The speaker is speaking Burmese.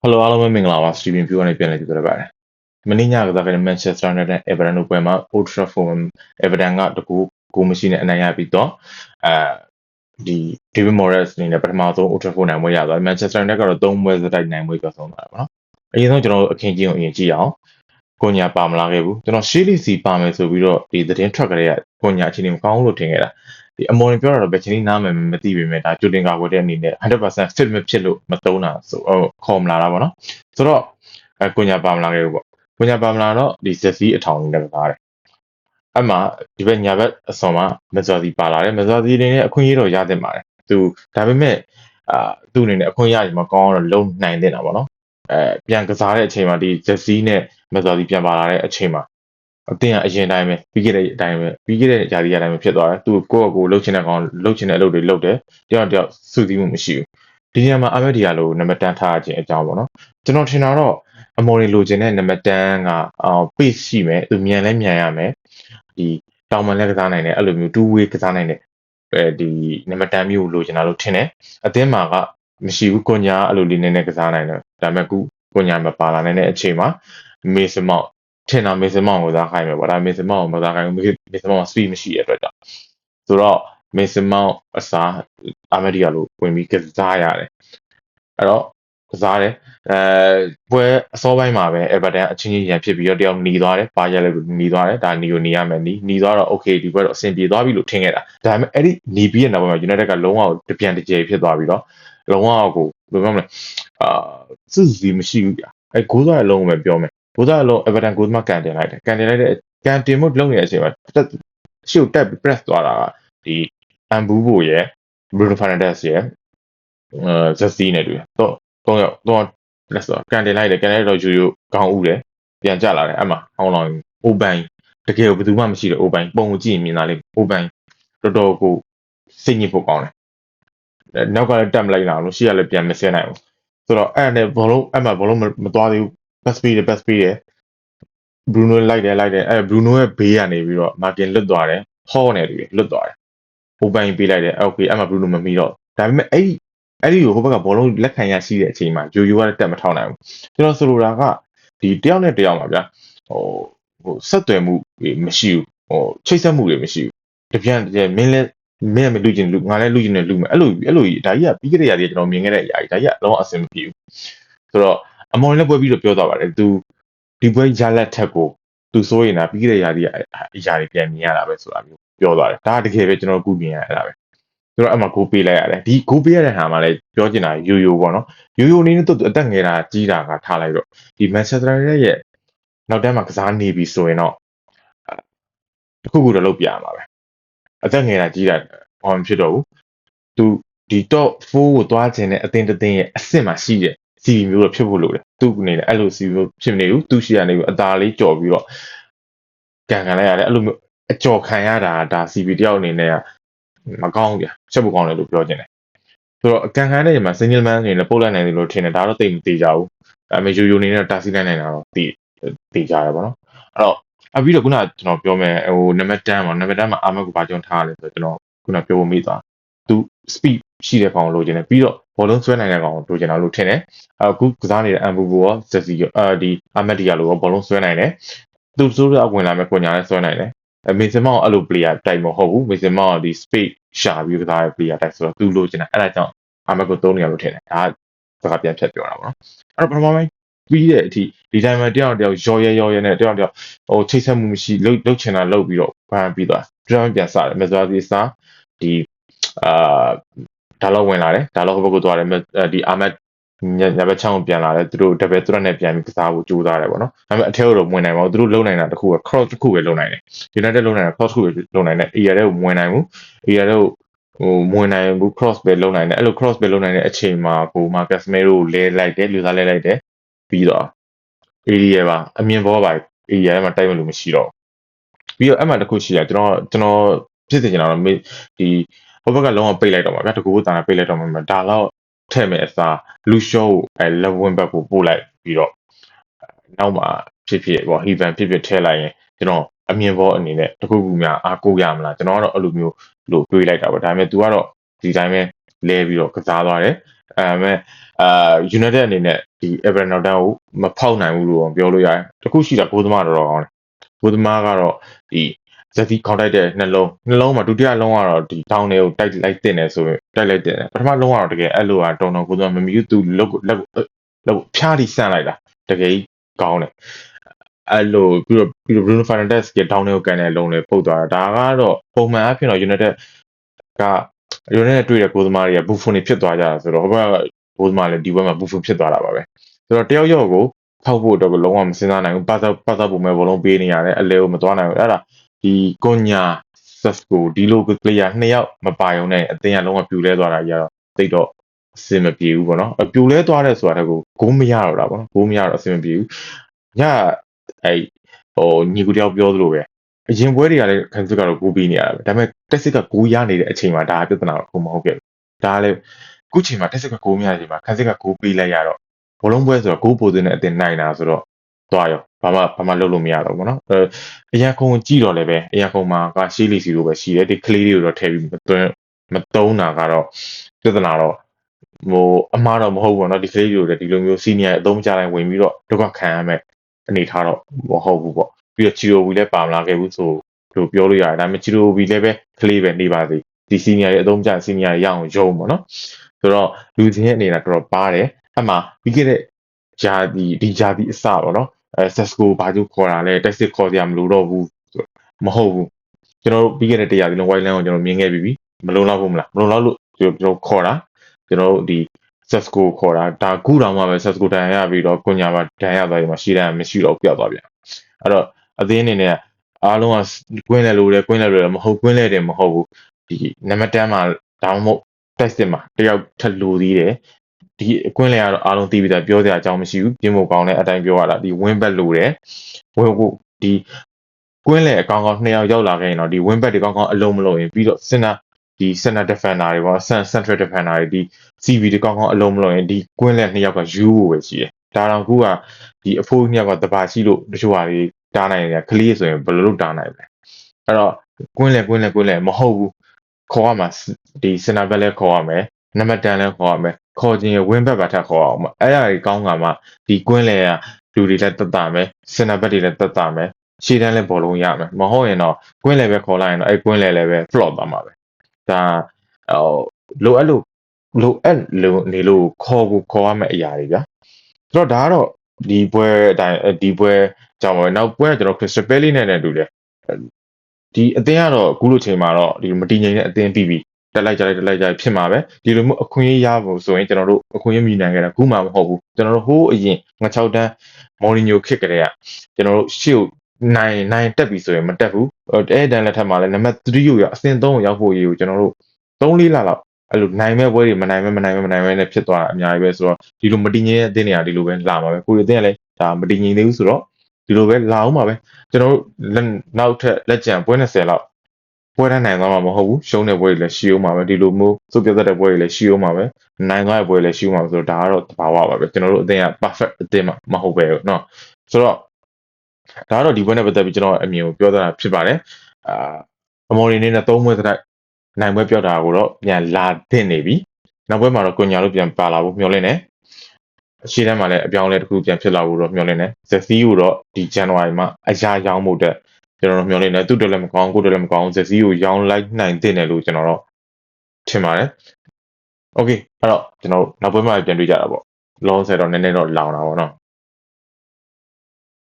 ဟယ်လိုအားလုံးပဲမင်္ဂလာပါစတီဗင်ဖြူကနေပြန်လည်ကြည့်ကြပါရစေ။မနေ့ညကစားခဲ့တဲ့ Manchester United နဲ့ Everton တို့ပွဲမှာ Old Trafford Everton ကတကူကိုမရှိနဲ့အနိုင်ရပြီးတော့အဲဒီ David Moyes အနေနဲ့ပထမဆုံး Old Trafford နိုင်ပွဲရသွားတယ်။ Manchester United ကတော့၃ပွဲစတိုက်နိုင်ပွဲကျော်ဆုံးသွားတာပေါ့နော်။အရင်ဆုံးကျွန်တော်တို့အခင်းချင်းကိုအရင်ကြည့်အောင်။ကိုညာပါမလာခဲ့ဘူး။ကျွန်တော်ရှေးလီစီပါမယ်ဆိုပြီးတော့ဒီသတင်းထွက်ကြတဲ့ကိုညာအချိန်မကောင်းလို့ထင်ခဲ့တာ။ ဒီအမော်ရင်ပြောတာတော့ဘယ်ချိန်နားမယ်မသိပေမဲ့ဒါကြိုတင်ကာကွယ်တဲ့အနေနဲ့100% fit မဖြစ်လို့မသုံးတာဆိုခေါ်မလာတာပေါ့နော်ဆိုတော့အဲကိုညာပါမလာခဲ့ဘူးပေါ့ကိုညာပါမလာတော့ဒီဇက်စီအထောင်နဲ့ကားတယ်အဲ့မှာဒီဘက်ညာဘက်အစွန်မှာမဇော်စီပါလာတယ်မဇော်စီအနေနဲ့အခွင့်အရေးတော့ရသင့်ပါတယ်သူဒါပေမဲ့အာသူ့အနေနဲ့အခွင့်အရေးမကောင်းတော့လုံနိုင်တင်တာပေါ့နော်အဲပြန်ကစားတဲ့အချိန်မှာဒီဇက်စီနဲ့မဇော်စီပြန်ပါလာတဲ့အချိန်မှာ အတင်းကအရင်တိုင်းပဲပြီးခဲ့တဲ့အတိုင်းပဲပြီးခဲ့တဲ့ຢာဒီအတိုင်းပဲဖြစ်သွားတယ်သူကိုယ့်အကိုလှုပ်ချင်တဲ့ကောင်လှုပ်ချင်တဲ့အလုပ်တွေလုပ်တယ်တယောက်တယောက်စုစည်းမှုမရှိဘူးဒီနေရာမှာအမက်ဒီယာလိုနံပါတ်တန်းထားခြင်းအကြောင်းပေါ့နော်ကျွန်တော်ထင်တာတော့အမော်ရီလိုချင်တဲ့နံပါတ်တန်းကအော် pace ရှိမယ်သူမြန်လဲမြန်ရမယ်ဒီတောင်မန်လက်ကစားနိုင်တယ်အဲ့လိုမျိုး two way ကစားနိုင်တယ်အဲဒီနံပါတ်တန်းမျိုးလိုချင်တာလို့ထင်တယ်အသင်းမှာကမရှိဘူးကိုညာအဲ့လိုလေးနည်းနည်းကစားနိုင်တယ်ဒါပေမဲ့ခုကိုညာမပါလာနိုင်တဲ့အချိန်မှာမေစမောက် ထင်တာမေစမောက်ကိုစားခိုင်းမယ်ပေါ့ဒါမေစမောက်ကိုမစားခိုင်းဘူးမေစမောက် speed မရှိတဲ့အတွက်ကြောင့်ဆိုတော့မေစမောက်အစားအာမဒီယာလိုဝင်ပြီးကစားရတယ်အဲ့တော့ကစားတယ်အဲပွဲအစောပိုင်းမှာပဲ Everton အချင်းချင်းရန်ဖြစ်ပြီးတော့တယောက်หนีသွားတယ်ပါရလည်းหนีသွားတယ်ဒါหนีကိုหนีရမယ်หนีหนีသွားတော့ okay ဒီပွဲတော့အဆင်ပြေသွားပြီလို့ထင်ခဲ့တာဒါပေမဲ့အဲ့ဒီหนีပြီးတဲ့နောက်ပိုင်းမှာ United ကလုံးဝတပြန်တကြယ်ဖြစ်သွားပြီးတော့လုံးဝကိုဘယ်လိုပြောမလဲအာစစ်စီမရှိဘူးဗျအဲဂိုးစားရဲ့လုံးကိုပဲပြောမယ် ဂိုးစားရဲ့လုံး Everton ဂိုးမကန်တင်လိုက်တယ်ကန်တင်လိုက်တဲ့ကန်တင်မှုလုံးနေတဲ့အချိန်မှာတက်ရှုပ်တက် press သွားတာကဒီအမ်ဘူဘိုရဲ့ Bruno Fernandes ရဲ့အဲဇက်စီနဲ့တွေ့တော့တော့တော့လက်စောကန်တင်လိုက်တယ်ကန်တင်တော့ယူယူကောင်းဦးတယ်ပြန်ကြလာတယ်အဲ့မှာဟောင်းလောင်းအိုဘိုင်တကယ်ဘယ်သူမှမရှိတဲ့အိုဘိုင်ပုံကိုကြည့်ရင်မြင်လာလိမ့်အိုဘိုင်တော်တော်ကိုစိတ်ညစ်ဖို့ကောင်းတယ်နောက်ကလည်းတက်မလိုက်လာလို့ရှေ့ကလည်းပြန်မစဲနိုင်ဘူးဆိုတော့အဲ့နဲ့ဘောလုံးအဲ့မှာဘောလုံးမသွားသေးဘူး pass speed တယ် pass speed တယ် Bruno လိုက်တယ်လိုက်တယ်အဲ့ Bruno ရဲ့ဘေးကနေပြီးတော့ Martin လွတ်သွားတယ်ဟောနေတယ်လွတ်သွားတယ်ဟိုပိုင်းပေးလိုက်တယ် okay အဲ့မှာ Bruno မမီတော့ဒါပေမဲ့အဲ့ဒီအဲ့ဒီကိုဟိုဘက်ကဘောလုံးလက်ခံရရှိတဲ့အချိန်မှာယိုယိုကတက်မထောက်နိုင်ဘူးကျွန်တော်ဆိုလိုတာကဒီတယောက်နဲ့တယောက်မှာဗျာဟိုဟိုဆက်သွယ်မှုမရှိဘူးဟိုချိတ်ဆက်မှုတွေမရှိဘူးတပြန်တည်းမင်းလည်းမင်းကမလူကျင်လူငါလည်းလူကျင်တယ်လူမယ်အဲ့လိုအဲ့လိုကြီးဒါကြီးကပြီးခဲ့တဲ့ຢာကြီးကျွန်တော်မြင်ခဲ့တဲ့အရာကြီးဒါကြီးကလုံးဝအဆင်မပြေဘူးဆိုတော့ အမော်လည်းပွဲပြီးတော့ပြောသွားပါတယ်သူဒီပွဲရလက်ထက်ကိုသူစိုးရင်တာပြီးခဲ့တဲ့ຢာကြီးအရာတွေပြန်မြင်ရတာပဲဆိုတာမျိုးပြောသွားတယ်ဒါကတကယ်ပဲကျွန်တော်ကူမြင်ရတာပဲဆိုတော့အမှကိုပေးလိုက်ရတယ်ဒီကိုပေးရတဲ့ဟာမှလည်းပြောချင်တာယိုယိုပေါ့နော်ယိုယိုအနေနဲ့သူအသက်ငယ်တာကြီးတာကထားလိုက်တော့ဒီ Manchester United ရဲ့နောက်တန်းမှာကစားနေပြီဆိုရင်တော့တခုခုတော့လုပ်ပြရမှာပဲအသက်ငယ်တာကြီးတာဘာမှဖြစ်တော့ဘူးသူဒီ top 4ကိုသွားခြင်းနဲ့အသင်းတစ်သင်းရဲ့အဆင့်မှာရှိတဲ့ CV မျိုးတော့ဖြစ်ဖို့လိုတယ်သူ့အနေနဲ့အဲ့လို CV မျိုးဖြစ်မနေဘူးသူရှိရနေပြီးအသာလေးကြော်ပြီးတော့ကန်ကန်လိုက်ရတယ်အဲ့လိုမျိုးအကြော်ခံရတာဒါ CV တယောက်အနေနဲ့ကမကောင်းဘူးဗျချက်ဖို့ကောင်းတယ်လို့ပြောချင်တယ်ဆိုတော့အကန်ခံတဲ့နေရာမှာ single man အနေနဲ့ပို့လိုက်နိုင်တယ်လို့ထင်တယ်ဒါတော့တိတ်မသေးကြဘူးအမေယူယူအနေနဲ့တာစီလိုက်နိုင်တာတော့တည်တည်ကြရပါတော့အဲ့တော့အပြီးတော့ခုနကျွန်တော်ပြောမယ်ဟိုနံပါတ်10ပါနံပါတ်10မှာအာမတ်ကိုဘာကြောင့်ထားရလဲဆိုတော့ကျွန်တော်ခုနပြောဖို့မိသွားသူ speed ရှိတဲ့ကောင်လိုချင်တယ်ပြီးတော့ ဘောလုံးဆွဲနိုင်တဲ့ကောင်လိုချင်တာလို့ထင်တယ်အခုကစားနေတဲ့အမ်ဘူဘူရောဇက်စီရောအဲဒီအာမတ်ဒီယာလိုရောဘောလုံးဆွဲနိုင်တယ်သူဆိုးရဝင်လာမဲ့ကိုညာလည်းဆွဲနိုင်တယ်အမေစမောက်အဲ့လို player တိုက်မဟုတ်ဘူးမေစမောက်ဒီ space ရှာပြီးကစားတဲ့ player တိုက်ဆိုတော့သူလိုချင်တာအဲ့ဒါကြောင့်အာမတ်ကိုသုံးနေရလို့ထင်တယ်ဒါကစကားပြန်ဖြတ်ပြောတာပေါ့နော်အဲ့တော့ပထမပိုင်းပြီးတဲ့အထိဒီတိုင်းမှာတယောက်တယောက်ရော်ရဲရော်ရဲနဲ့တယောက်တယောက်ဟိုချိတ်ဆက်မှုမရှိလှုပ်လှုပ်ချင်တာလှုပ်ပြီးတော့ပန်းပြီးသွားပြန်ပြန်စားတယ်မဇွာစီစားဒီအာ ဒါတော့ဝင်လာတယ်ဒါတော့ဟိုဘက်ကိုသွားတယ်ဒီအာမတ်ညညဘက်ချောင်းပြန်လာတယ်သူတို့တပည့်သူတို့နဲ့ပြန်ပြီးကစားဖို့ကြိုးစားတယ်ပေါ့နော်ဒါပေမဲ့အထက်ကတော့ဝင်နိုင်ပါဘူးသူတို့လုံနိုင်တာတခုက cross တခုပဲလုံနိုင်တယ် United လုံနိုင်တာ cross တခုပဲလုံနိုင်တယ် area တွေကိုဝင်နိုင်ဘူး area တွေကိုဟိုမဝင်နိုင်ဘူး cross ပဲလုံနိုင်တယ်အဲ့လို cross ပဲလုံနိုင်တဲ့အချိန်မှာကို Marcus Mero ကိုလဲလိုက်တယ်လူစားလဲလိုက်တယ်ပြီးတော့ area ပါအမြင်ဘောပါ area ထဲမှာတိုက်မလို့မရှိတော့ပြီးတော့အဲ့မှာတခုရှိရကျွန်တော်ကျွန်တော်ဖြစ်နေကြတာတော့ဒီ ဟိုဘက်ကလုံးဝပိတ်လိုက်တော့မှာဗျာတကူတာပိတ်လိုက်တော့မှာဒါတော့ထဲ့မဲ့အစားလူရှော့ကိုအဲလက်ဝင်းဘက်ကိုပို့လိုက်ပြီးတော့နောက်မှာဖြစ်ဖြစ်ပေါ့ဟီဗန်ဖြစ်ဖြစ်ထဲလိုက်ရင်ကျွန်တော်အမြင်ဘောအနေနဲ့တခုခုများအားကိုးရမလားကျွန်တော်ကတော့အဲ့လိုမျိုးလို့တွေးလိုက်တာပေါ့ဒါပေမဲ့ तू ကတော့ဒီတိုင်းပဲလဲပြီးတော့ကစားသွားတယ်အဲမဲ့အာ United အနေနဲ့ဒီ Everton နောက်တန်းကိုမဖောက်နိုင်ဘူးလို့ပြောလို့ရတယ်တခုရှိတာကိုသမားတော်တော်ကောင်းတယ်ကိုသမားကတော့ဒီ ဇက်စီခေါင်းတိုက်တဲ့နှလုံးနှလုံးမှာဒုတိယလုံးကတော့ဒီတောင်းတွေကိုတိုက်လိုက်တင်တယ်ဆိုရင်တိုက်လိုက်တင်တယ်ပထမလုံးကတော့တကယ်အဲ့လိုကတုံတုံကိုသမားမမီဘူးသူလက်ကိုလက်ကိုလက်ကိုဖျားပြီးဆန့်လိုက်တာတကယ်ကြီးကောင်းတယ်အဲ့လိုပြီးတော့ပြီးတော့ Bruno Fernandes ကတောင်းတွေကိုကန်တဲ့လုံးလေးပုတ်သွားတာဒါကတော့ပုံမှန်အဖြစ်တော့ United က United တွေ့တဲ့ကိုသမားတွေက Buffon တွေဖြစ်သွားကြတာဆိုတော့ဟိုဘက်ကကိုသမားလည်းဒီဘက်မှာ Buffon ဖြစ်သွားတာပါပဲဆိုတော့တယောက်ယောက်ကိုဖောက်ဖို့အတွက်ကိုလုံးဝမစဉ်းစားနိုင်ဘူးပတ်သက်ပတ်သက်ပုံမဲ့ဘလုံးပေးနေရတယ်အလဲကိုမသွားနိုင်ဘူးအဲ့ဒါ ဒီကွန်ညာဆက်ကိုဒီလို player နှစ်ယောက်မပါရုံနဲ့အသင်းကလုံးဝပြူလဲသွားတာကြီးတော့တိတ်တော့အဆင်မပြေဘူးပေါ့နော်အပြူလဲသွားတဲ့ဆိုတာတကူဂိုးမရတော့တာပေါ့နော်ဂိုးမရတော့အဆင်မပြေဘူးညအဲ့ဟိုညီကူတယောက်ပြောသလိုပဲအရင်ပွဲတွေကလည်းခံစစ်ကတော့ဂိုးပြီးနေရတာပဲဒါပေမဲ့တက်စစ်ကဂိုးရနေတဲ့အချိန်မှာဒါပြဿနာတော့မဟုတ်ခဲ့ဘူးဒါလည်းခုချိန်မှာတက်စစ်ကဂိုးမရချိန်မှာခံစစ်ကဂိုးပြီးလိုက်ရတော့ဘလုံးပွဲဆိုတော့ဂိုးပိုစင်းနဲ့အတင်နိုင်တာဆိုတော့သွားရော ဘာမှဘာမှလုပ်လို့မရတော့ဘူးเนาะအဲအရာခုံကြည့်တော့လည်းပဲအရာခုံမှာကရှေးလီစီလိုပဲရှိတယ်ဒီကလေးတွေကိုတော့ထည့်ပြီးမသွင်းမတုံးတာကတော့ပြဿနာတော့ဟိုအမှားတော့မဟုတ်ဘူးเนาะဒီကလေးတွေကိုလည်းဒီလိုမျိုးစီနီယာအသုံးချတိုင်းဝင်ပြီးတော့ဒုက္ခခံရမယ်အနေထားတော့မဟုတ်ဘူးပေါ့ပြီးတော့ချီရိုဝီလည်းပါမလာခဲ့ဘူးဆိုလို့ပြောလို့ရတယ်ဒါပေမဲ့ချီရိုဝီလည်းပဲကလေးပဲနေပါစေဒီစီနီယာရဲ့အသုံးချစီနီယာရအောင်ရုံပေါ့နော်ဆိုတော့လူချင်းရဲ့အနေနဲ့တော့ပါတယ်အမှပြီးခဲ့တဲ့ဂျာဒီဒီဂျာဒီအစပေါ့နော် အဲဆက်စကိုဘာကျခေါ်တာလဲတက်စစ်ခေါ်ကြမလို့တော့ဘူးမဟုတ်ဘူးကျွန်တော်တို့ပြီးခဲ့တဲ့တရားဒီလုံး white line ကိုကျွန်တော်မြင်ခဲ့ပြီးပြီမလုံလောက်ဘူးမလားမလုံလောက်လို့ကျွန်တော်ခေါ်တာကျွန်တော်တို့ဒီ Sesco ခေါ်တာဒါခုတောင်မှပဲ Sesco တန်ရပြီးတော့ကိုညာမှာတန်ရသွားရင်မရှိတယ်မရှိတော့ပြတ်သွားပြန်အဲ့တော့အသင်းအနေနဲ့အားလုံးကကွင်းလဲလို့လဲကွင်းလဲလို့လဲမဟုတ်ကွင်းလဲတယ်မဟုတ်ဘူးဒီနံပါတ်10မှာဒါမှမဟုတ် test မှာတယောက်ထပ်လူသေးတယ် ဒီအကွင်းလဲကတော့အားလုံးသိပြီးသားပြောစရာအကြောင်းမရှိဘူးပြင်ဖို့ကောင်းတဲ့အတိုင်းပြောရတာဒီ win back လို့တယ်ဝင်ဖို့ဒီကွင်းလဲအကောင်ကောင်နှစ်ယောက်ရောက်လာခဲ့ရင်တော့ဒီ win back တွေကောင်းကောင်းအလုံးမလုံးရင်ပြီးတော့ center ဒီ center defender တွေပေါ့ central defender တွေဒီ CV တွေကောင်းကောင်းအလုံးမလုံးရင်ဒီကွင်းလက်နှစ်ယောက်ကယူဖို့ပဲရှိတယ်ဒါတောင်ခုကဒီအဖိုးနှစ်ယောက်ကတပါရှိလို့တချို့ဟာတွေတားနိုင်တယ်ကလေးဆိုရင်ဘယ်လိုလုပ်တားနိုင်လဲအဲ့တော့ကွင်းလက်ကွင်းလက်ကွင်းလက်မဟုတ်ဘူးခေါ်ရမှာဒီ center back လဲခေါ်ရမယ်နံပါတ်10လဲခေါ်ရမယ် ခေါ်ခြင်းရ win back ပါထပ်ခေါ်အောင်အဲ့ဒါကြီးကောင်းကမှဒီကွင်းလက်ကလူတွေလည်းတက်တာမယ်စင်နာဘက်တွေလည်းတက်တာမယ်ရှေ့တန်းလည်းဘောလုံးရမယ်မဟုတ်ရင်တော့ကွင်းလည်းပဲခေါ်လိုက်ရင်တော့အဲ့ကွင်းလည်းလည်းပဲ flop သွားမှာပဲဒါဟိုလိုအပ်လို့လိုအပ်လို့နေလို့ခေါ်ကိုခေါ်ရမယ့်အရာတွေဗျာဆိုတော့ဒါကတော့ဒီပွဲအတိုင်းဒီပွဲကြောင့်ပဲနောက်ပွဲကကျွန်တော် Crystal Palace နဲ့လည်းတူတယ်ဒီအသင်းကတော့အခုလိုချိန်မှာတော့ဒီမတည်ငြိမ်တဲ့အသင်းပြီးပြီ တက်လိုက်ကြလိုက်တက်လိုက်ကြလိုက်ဖြစ်မှာပဲဒီလိုမျိုးအခွင့်အရေးရဖို့ဆိုရင်ကျွန်တော်တို့အခွင့်အရေးမြည်နိုင်ခဲ့တာခုမှမဟုတ်ဘူးကျွန်တော်တို့ဟိုးအရင်ငါ6တန်းမော်ရီညိုခစ်ကလေးကကျွန်တော်တို့ရှေ့ကိုနိုင်နိုင်တက်ပြီဆိုရင်မတက်ဘူးအဲတန်းလက်ထက်မှာလည်းနံပါတ်3ကိုရအဆင့်3ကိုရောက်ဖို့ရေးကိုကျွန်တော်တို့3 4လလောက်အဲ့လိုနိုင်မဲ့ပွဲတွေမနိုင်မဲ့မနိုင်မဲ့မနိုင်မဲ့နဲ့ဖြစ်သွားတာအများကြီးပဲဆိုတော့ဒီလိုမတည်ငြိမ်တဲ့အသင်းတွေကဒီလိုပဲလာမှာပဲကိုရီအသင်းကလည်းဒါမတည်ငြိမ်သေးဘူးဆိုတော့ဒီလိုပဲလာအောင်ပါပဲကျွန်တော်တို့နောက်ထပ်လက်ကျန်ပွဲ20လောက် ပွဲတန်းနိုင်သွားမှာမဟုတ်ဘူးရှုံးတဲ့ပွဲတွေလည်းရှိအောင်ပါပဲဒီလိုမျိုးစုပ်ပြတ်တဲ့ပွဲတွေလည်းရှိအောင်ပါပဲနိုင်သွားတဲ့ပွဲလည်းရှိအောင်ပါဆိုတော့ဒါကတော့တဘာဝပါပဲကျွန်တော်တို့အသင်းက perfect အသင်းမဟုတ်ပဲเนาะဆိုတော့ဒါကတော့ဒီပွဲနဲ့ပတ်သက်ပြီးကျွန်တော်အမြင်ကိုပြောတာဖြစ်ပါတယ်အာအမော်ရီနေနဲ့သုံးပွဲစတိုက်နိုင်ပွဲပြောက်တာကိုတော့ပြန်လာတင်နေပြီနောက်ပွဲမှာတော့ကွန်ညာလို့ပြန်ပါလာဖို့မျှော်လင့်နေအရှိတန်းမှာလည်းအပြောင်းအလဲတစ်ခုပြန်ဖြစ်လာဖို့တော့မျှော်လင့်နေဇက်စီကိုတော့ဒီဇန်နဝါရီမှာအရာရောင်းမှုတဲ့ကျွ န်တော်တို့မျှော်လင့်နေသူ့တော်လည်းမကောင်းကိုယ်တော်လည်းမကောင်းဇက်စီကိုရောင်းလိုက်နိုင်တဲ့တယ်လို့ကျွန်တော်တို့ထင်ပါတယ်โอเคအဲ့တော့ကျွန်တော်တို့နောက်ပွဲမှာပြန်တွေ့ကြတာပေါ့လောဆယ်တော့နည်းနည်းတော့လောင်တာပေါ့နော်